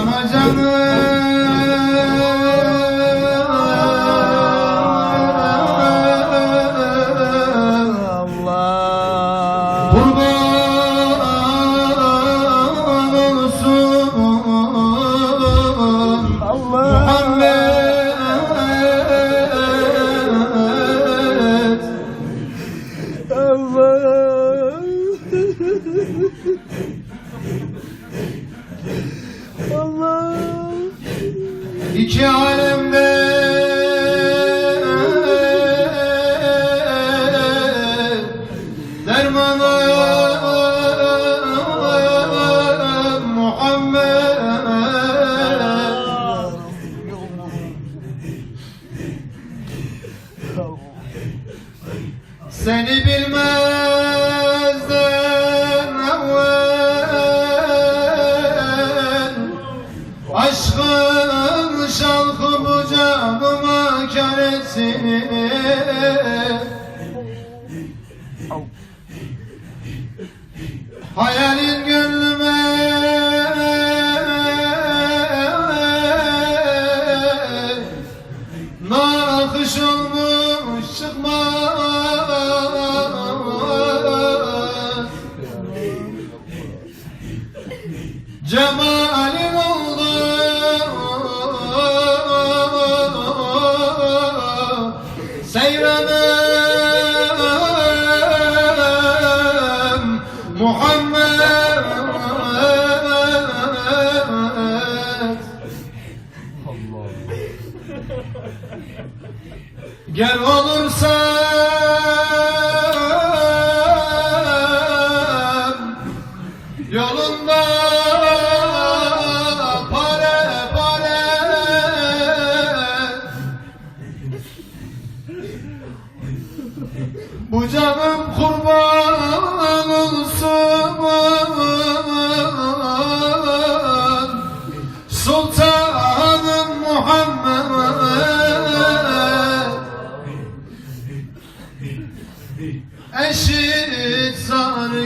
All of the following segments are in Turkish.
Sana İki alemde dermanı Muhammed. Seni bilmezden etsin Hayalin gönlüme. Nakış olmuş çıkmaz Cemalin Gel olursan Yolunda pare pare. Bu canım kurban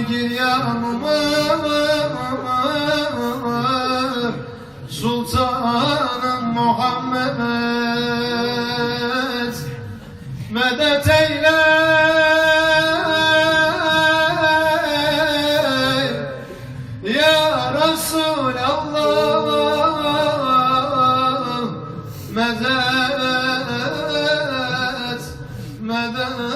zar giryanımı Sultanım Muhammed. Medet eyle. Ya Resulallah. Medet Medet